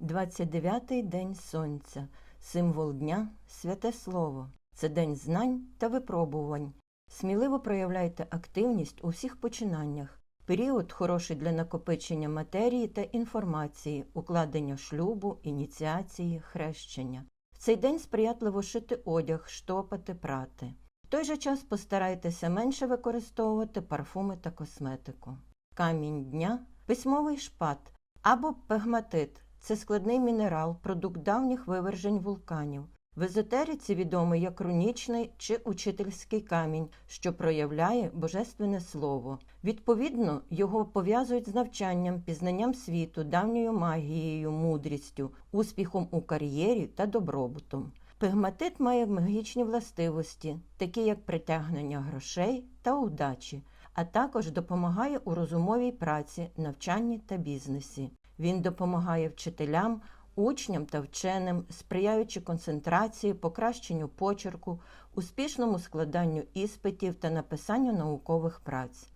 29-й день сонця, символ дня святе слово. Це день знань та випробувань. Сміливо проявляйте активність у всіх починаннях. Період хороший для накопичення матерії та інформації, укладення шлюбу, ініціації, хрещення. В цей день сприятливо шити одяг, штопати, прати. В той же час постарайтеся менше використовувати парфуми та косметику. Камінь дня письмовий шпат або пегматит це складний мінерал, продукт давніх вивержень вулканів. В езотериці відомий як рунічний чи учительський камінь, що проявляє божественне слово. Відповідно, його пов'язують з навчанням, пізнанням світу, давньою магією, мудрістю, успіхом у кар'єрі та добробутом. Пегматит має магічні властивості, такі як притягнення грошей та удачі, а також допомагає у розумовій праці, навчанні та бізнесі. Він допомагає вчителям, учням та вченим, сприяючи концентрації, покращенню почерку, успішному складанню іспитів та написанню наукових праць.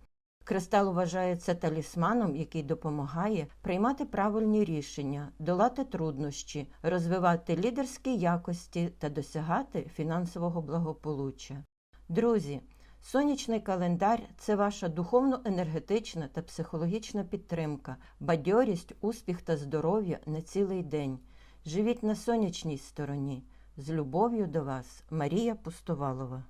Кристал вважається талісманом, який допомагає приймати правильні рішення, долати труднощі, розвивати лідерські якості та досягати фінансового благополуччя. Друзі, сонячний календар це ваша духовно-енергетична та психологічна підтримка, бадьорість, успіх та здоров'я на цілий день. Живіть на сонячній стороні. З любов'ю до вас, Марія Пустовалова.